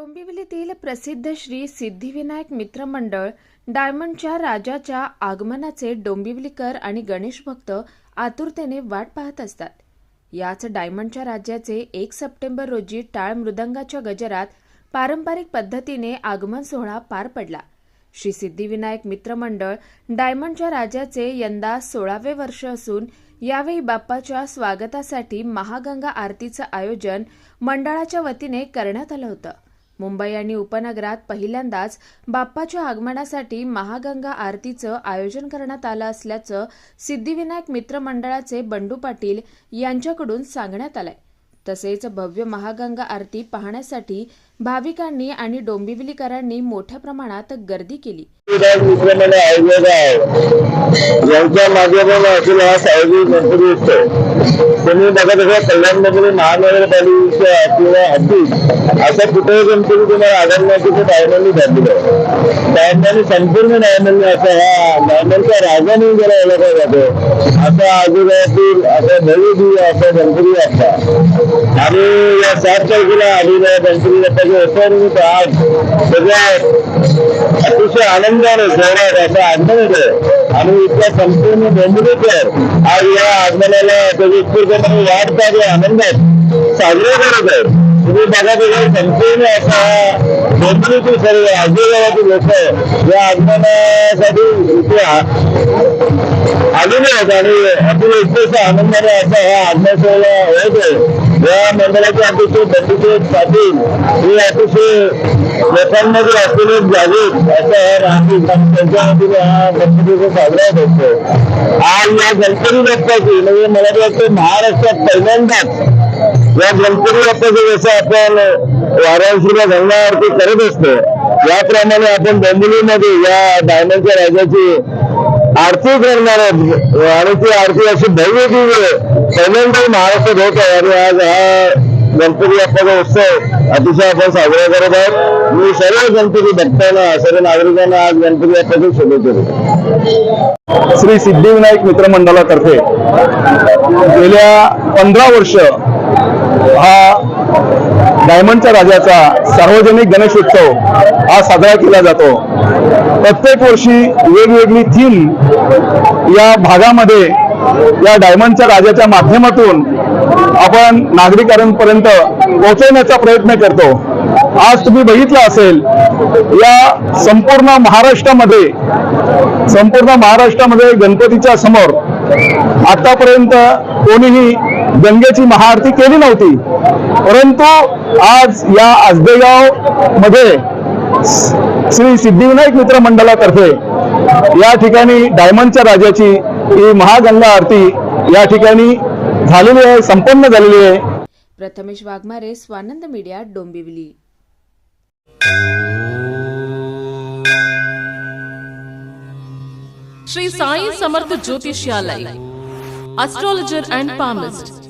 डोंबिवलीतील प्रसिद्ध श्री सिद्धिविनायक मित्रमंडळ डायमंडच्या राजाच्या आगमनाचे डोंबिवलीकर आणि गणेश भक्त आतुरतेने वाट पाहत असतात. याच डायमंडच्या राज्याचे एक सप्टेंबर रोजी टाळ मृदंगाच्या गजरात पारंपरिक पद्धतीने आगमन सोहळा पार पडला. श्री सिद्धिविनायक मित्रमंडळ डायमंडच्या राजाचे यंदा सोळावे वर्ष असून यावेळी बाप्पाच्या स्वागतासाठी महागंगा आरतीचं आयोजन मंडळाच्या वतीने करण्यात आलं होतं. मुंबई आणि उपनगरात पहिल्यांदाच बाप्पाच्या आगमनासाठी महागंगा आरतीचं आयोजन करण्यात आलं असल्याचं सिद्धिविनायक मित्र मंडळाचे बंडू पाटील यांच्याकडून सांगण्यात आलंय. तसेच भव्य महागंगा आरती पाहण्यासाठी भाविकांनी आणि डोंबिवलीकरांनी मोठ्या प्रमाणात गर्दी केली. विधायक मित्रमंडळ आयोजक आहे यांच्या माध्यमातून अखिल हा सार्वजनिक गणपती उत्सव. तुम्ही बघत असा कल्याणमध्ये महानगरपालिकेच्या किंवा हद्दीत असा कुठेही गणपती तुम्हाला आढळण्याची ते डायमंडनी ठरलेलं आहे. डायमंड संपूर्ण डायमंड असा हा डायमंडचा राजा म्हणून ज्याला ओळखला जातो असा आजूबाजूतील असा भव्य असा गणपती बाप्पा आणि या सात तारखेला आलेल्या गणपती बाप्पाच्या उत्सवानिमित्त आज सगळ्या अतिशय आनंदाने सोहळ्यात असा आनंद आहे आणि आणि इथल्या संपूर्ण डोंबिवलीकर आज या आगमनाला त्याची उत्स्फूर्तपणे वाट पाहत आनंदात साजरे करत आहेत तुम्ही बघा बघा संपूर्ण असा डोंबिवलीतील सर्व आजूबाजूची लोक या आगमनासाठी इथे आलेले आहेत आणि अतिशय उत्कृष्ट आनंदाने असा या आगमन सोहळा होत आहे. या मंडळाचे अतिशय बंडूशेठ पाटील हे अतिशय लोकांमध्ये असलेले जागृत असं हा राहतील त्यांच्यामधील हा गणपतीचा साजरा होत. आज या गणपती बाप्पाची म्हणजे मला वाटतं महाराष्ट्रात पहिल्यांदाच या गणपती बाप्पाचं जसं आपण वाराणसीला गंगा आरती करत असतो याप्रमाणे आपण डोंबिवलीमध्ये या डायमंडच्या राजाची आरती करणार आहोत. आणि ती आरती अशी भव्य दिव्य. पहिल्यांदा महाराष्ट्रात होत आहे आणि आज हा गणपती बाप्पाचा उत्सव अतिशय आपण साजरा करत आहोत. मी सर्व गणपती भक्तांना सर्व नागरिकांना आज गणपती बाप्पाची शुभेच्छा देतो. श्री सिद्धिविनायक मित्रमंडळातर्फे गेल्या पंधरा वर्ष हा डायमंडच्या राजाचा सार्वजनिक गणेश उत्सव हा साजरा केला जातो. प्रत्येक वर्षी वेगवेगळी थीम या भागामध्ये या डायमंडच्या राजाच्या माध्यमातून आपण नागरिकांपर्यंत पोहोचवण्याचा प्रयत्न करतो. आज तुम्ही बघितलं असेल या संपूर्ण महाराष्ट्रामध्ये संपूर्ण महाराष्ट्रामध्ये गणपतीच्या समोर आतापर्यंत कोणीही गंगेची महाआरती केली नव्हती. परंतु आज या आजबेगावमध्ये श्री सिद्धिविनायक मित्र मंडळातर्फे या ठिकाणी डायमंडच्या राजाची ही महागंगा आरती या ठिकाणी झालेली आहे संपन्न झालेली आहे. Prathamesh Waghmare Swanand media Dombivli. Shri Sai Samarth Jyotishalaya astrologer and palmist